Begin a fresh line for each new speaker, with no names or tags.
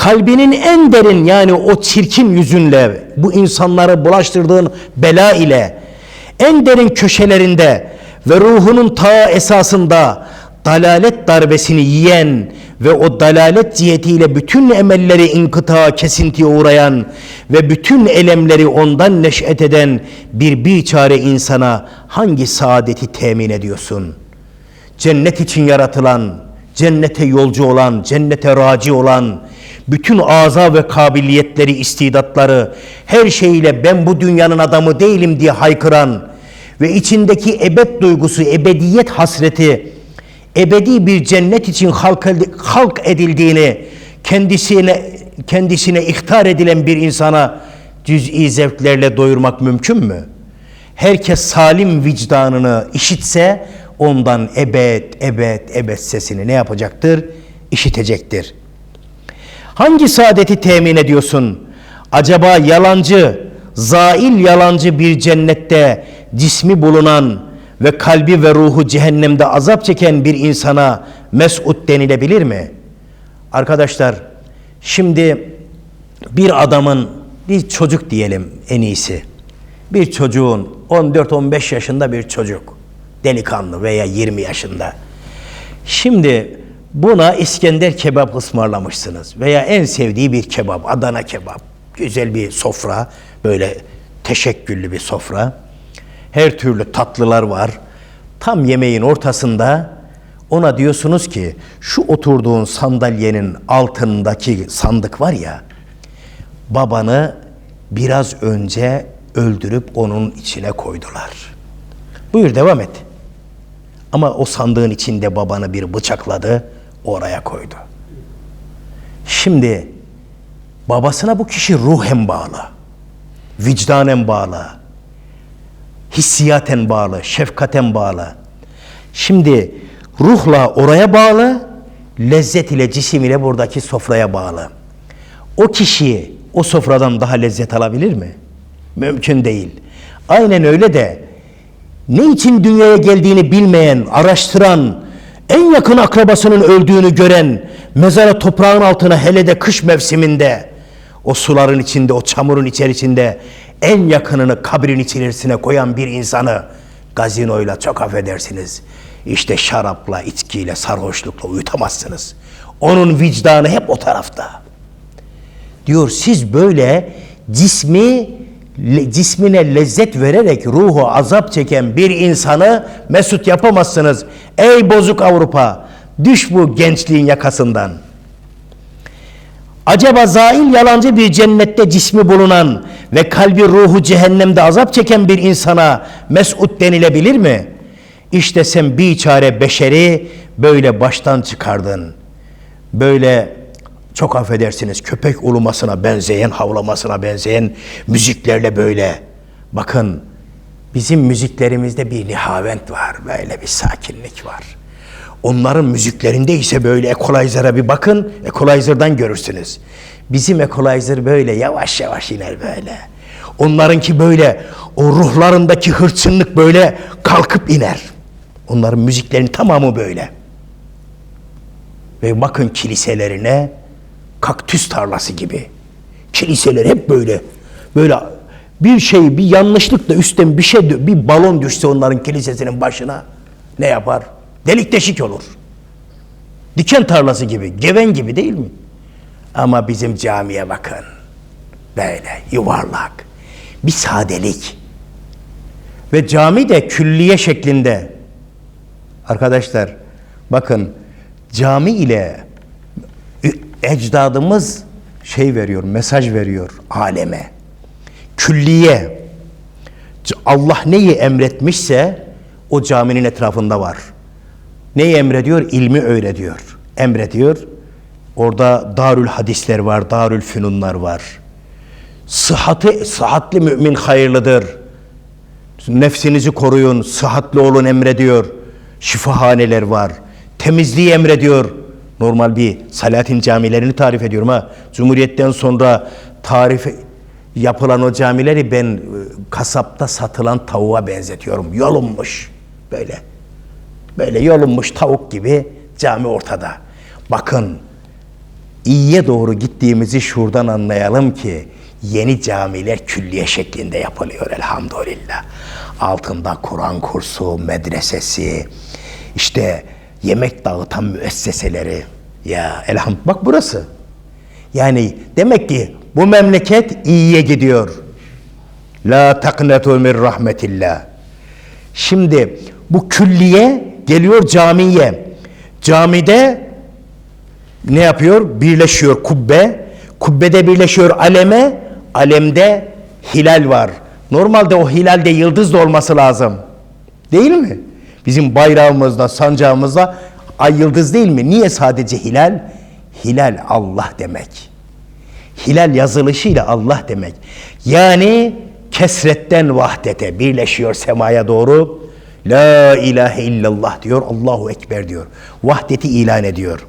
kalbinin en derin yani o çirkin yüzünle bu insanları bulaştırdığın bela ile en derin köşelerinde ve ruhunun ta esasında dalalet darbesini yiyen ve o dalalet cihetiyle bütün emelleri inkıta, kesintiye uğrayan ve bütün elemleri ondan neş'et eden bir biçare insana hangi saadeti temin ediyorsun? Cennet için yaratılan, cennete yolcu olan, cennete raci olan, bütün aza ve kabiliyetleri, istidatları, her şeyiyle ben bu dünyanın adamı değilim diye haykıran ve içindeki ebed duygusu, ebediyet hasreti, ebedi bir cennet için halk, edildiğini kendisine kendisine ihtar edilen bir insana cüz'i zevklerle doyurmak mümkün mü? Herkes salim vicdanını işitse ondan ebed, ebed, ebed sesini ne yapacaktır? İşitecektir. Hangi saadeti temin ediyorsun? Acaba yalancı, zail yalancı bir cennette cismi bulunan ve kalbi ve ruhu cehennemde azap çeken bir insana mes'ud denilebilir mi? Arkadaşlar şimdi bir adamın bir çocuk diyelim en iyisi. Bir çocuğun 14-15 yaşında bir çocuk delikanlı veya 20 yaşında. Şimdi buna İskender kebap ısmarlamışsınız veya en sevdiği bir kebap, Adana kebap. Güzel bir sofra, böyle teşekküllü bir sofra. Her türlü tatlılar var. Tam yemeğin ortasında ona diyorsunuz ki şu oturduğun sandalyenin altındaki sandık var ya babanı biraz önce öldürüp onun içine koydular. Buyur devam et. Ama o sandığın içinde babanı bir bıçakladı, oraya koydu. Şimdi babasına bu kişi ruhen bağlı, vicdanen bağlı, hissiyaten bağlı, şefkaten bağlı. Şimdi ruhla oraya bağlı, lezzet ile cisim ile buradaki sofraya bağlı. O kişi o sofradan daha lezzet alabilir mi? Mümkün değil. Aynen öyle de ne için dünyaya geldiğini bilmeyen, araştıran, en yakın akrabasının öldüğünü gören, mezara toprağın altına hele de kış mevsiminde, o suların içinde, o çamurun içerisinde en yakınını kabrin içerisine koyan bir insanı gazinoyla çok affedersiniz. işte şarapla, içkiyle, sarhoşlukla uyutamazsınız. Onun vicdanı hep o tarafta. Diyor siz böyle cismi le- cismine lezzet vererek ruhu azap çeken bir insanı mesut yapamazsınız. Ey bozuk Avrupa düş bu gençliğin yakasından. Acaba zail yalancı bir cennette cismi bulunan ve kalbi ruhu cehennemde azap çeken bir insana mesut denilebilir mi? İşte sen bir çare beşeri böyle baştan çıkardın. Böyle çok affedersiniz köpek ulumasına benzeyen, havlamasına benzeyen müziklerle böyle. Bakın bizim müziklerimizde bir nihavent var, böyle bir sakinlik var. Onların müziklerinde ise böyle equalizer'a bir bakın, equalizer'dan görürsünüz. Bizim equalizer böyle yavaş yavaş iner böyle. Onlarınki böyle o ruhlarındaki hırçınlık böyle kalkıp iner. Onların müziklerinin tamamı böyle. Ve bakın kiliselerine kaktüs tarlası gibi. Kiliseler hep böyle. Böyle bir şey, bir yanlışlıkla üstten bir şey, bir balon düşse onların kilisesinin başına ne yapar? Delik deşik olur. Diken tarlası gibi, geven gibi değil mi? Ama bizim camiye bakın. Böyle yuvarlak. Bir sadelik. Ve cami de külliye şeklinde. Arkadaşlar bakın cami ile ecdadımız şey veriyor, mesaj veriyor aleme. Külliye. Allah neyi emretmişse o caminin etrafında var. Neyi emrediyor? İlmi öğretiyor. Emrediyor. Orada darül hadisler var, darül fünunlar var. Sıhhatı, sıhhatli mümin hayırlıdır. Nefsinizi koruyun, sıhhatli olun emrediyor. Şifahaneler var. Temizliği emrediyor. Normal bir Salatin camilerini tarif ediyorum ha. Cumhuriyetten sonra tarif yapılan o camileri ben e, kasapta satılan tavuğa benzetiyorum. Yolunmuş böyle. Böyle yolunmuş tavuk gibi cami ortada. Bakın iyiye doğru gittiğimizi şuradan anlayalım ki yeni camiler külliye şeklinde yapılıyor elhamdülillah. Altında Kur'an kursu, medresesi, işte yemek dağıtan müesseseleri. Ya elham bak burası. Yani demek ki bu memleket iyiye gidiyor. La taknetu min rahmetillah. Şimdi bu külliye geliyor camiye. Camide ne yapıyor? Birleşiyor kubbe. Kubbede birleşiyor aleme. Alemde hilal var. Normalde o hilalde yıldız da olması lazım. Değil mi? Bizim bayrağımızda, sancağımızda ay yıldız değil mi? Niye sadece hilal? Hilal Allah demek. Hilal yazılışıyla Allah demek. Yani kesretten vahdete birleşiyor semaya doğru. La ilahe illallah diyor. Allahu Ekber diyor. Vahdeti ilan ediyor.